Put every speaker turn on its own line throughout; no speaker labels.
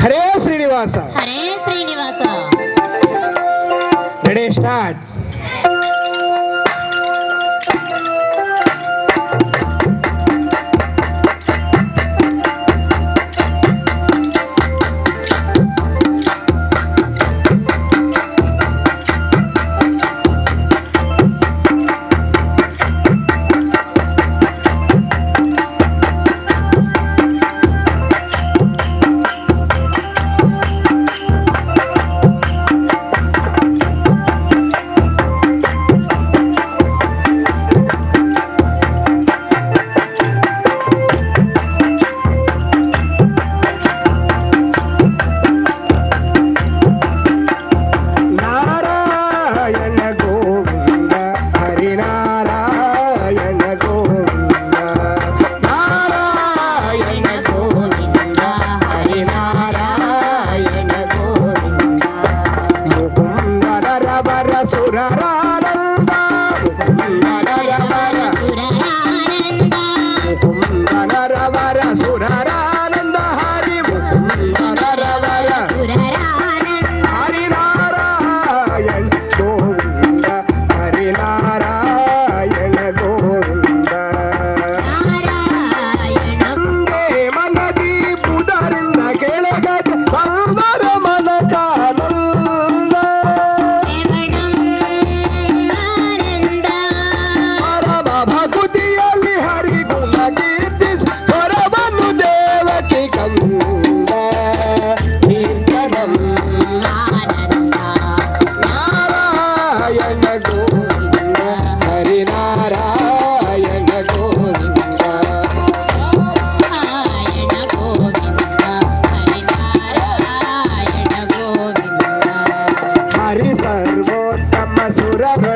Hare Srinivas.
Hare Srinivas.
Ready start ಸರ್ವೋತ್ತಮ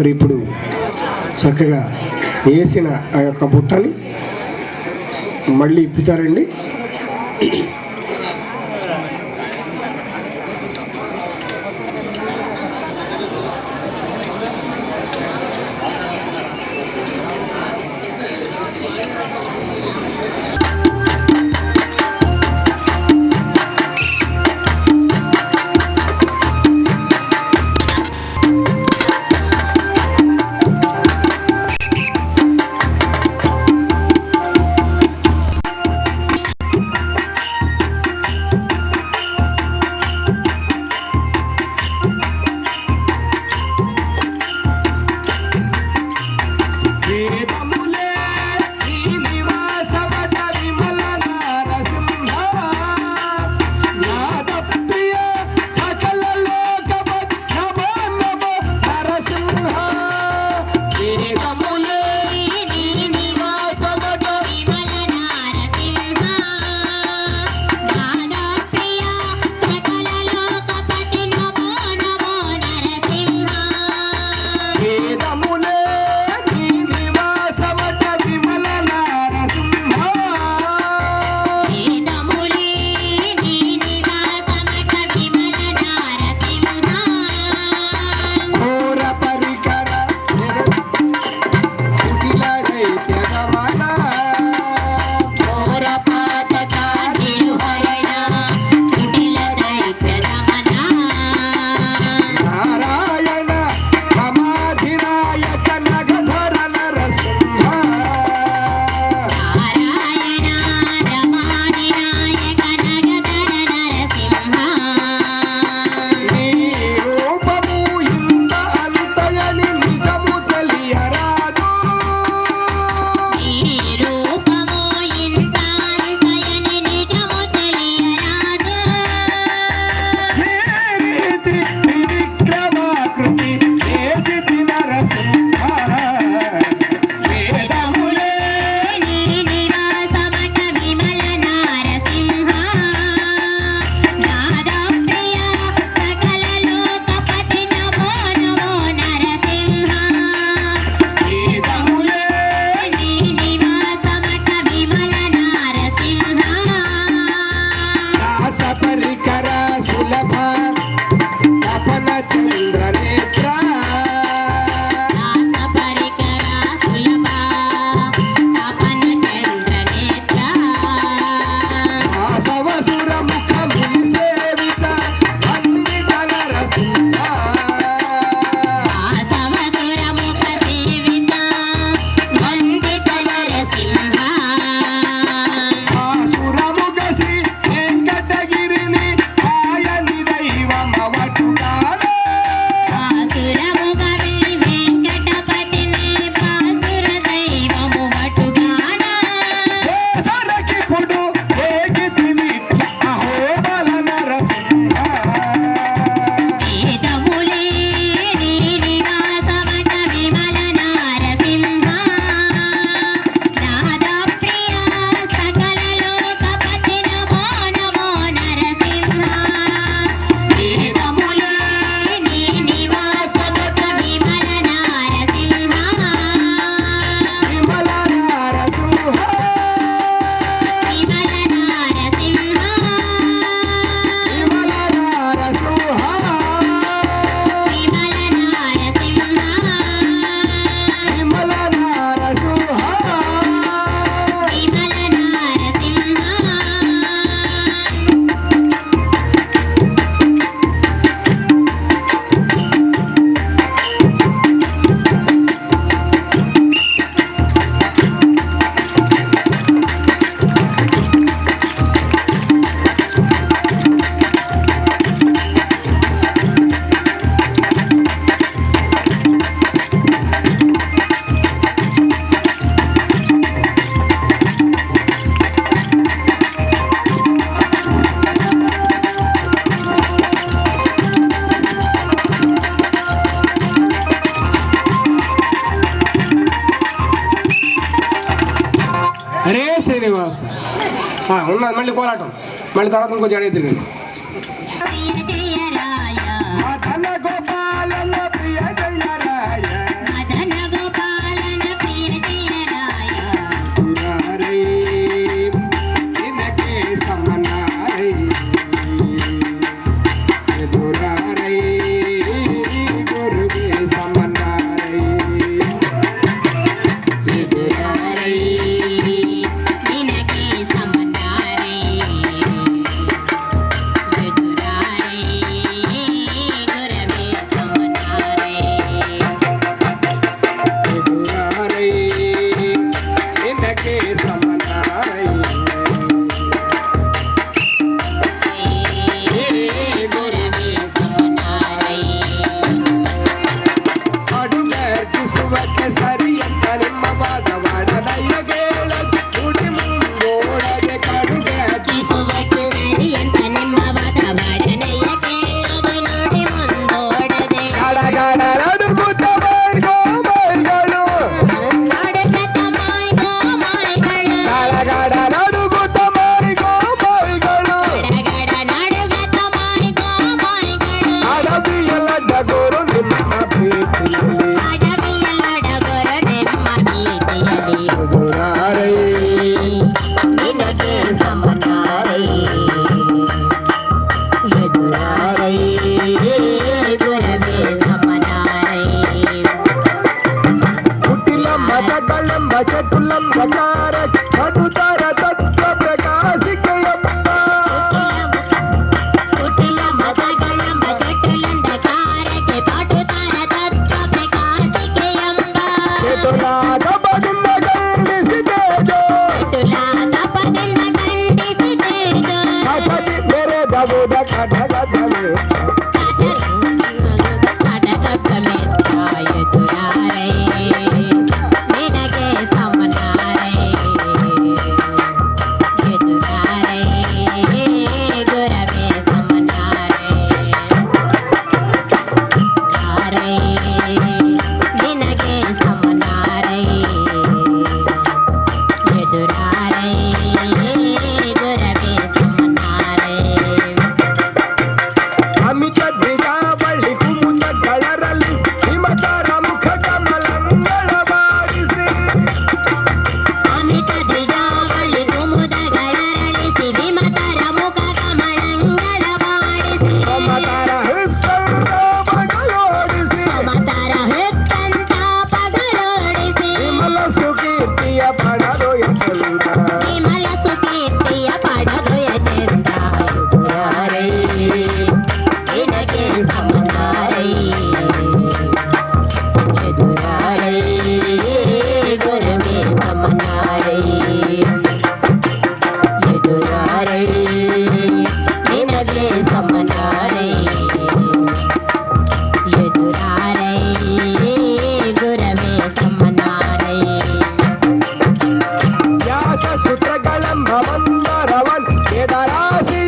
మరి ఇప్పుడు చక్కగా వేసిన ఆ యొక్క బుట్టని మళ్ళీ ఇప్పుతారండి. శ్రీనివాస్. ఉన్నది మళ్ళీ పోరాటం. మళ్ళీ తర్వాత ఇంకొంచెం అడిగి తిరిగింది Uh-huh. కేదారాచలం భవం నారవన్ కేదారాశి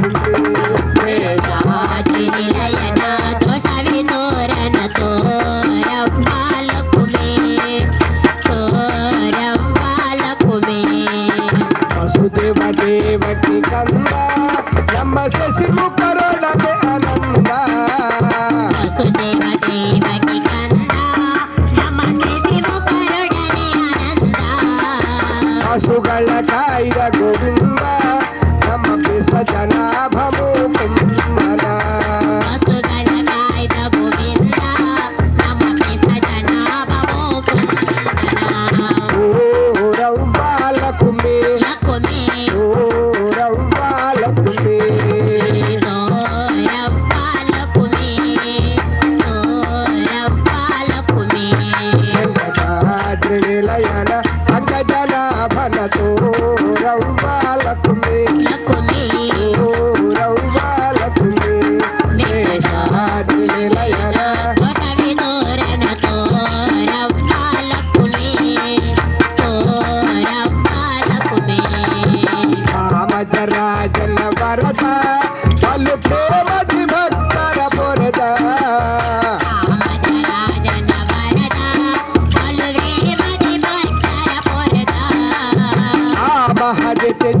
Thank you.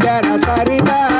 যারা তারিদা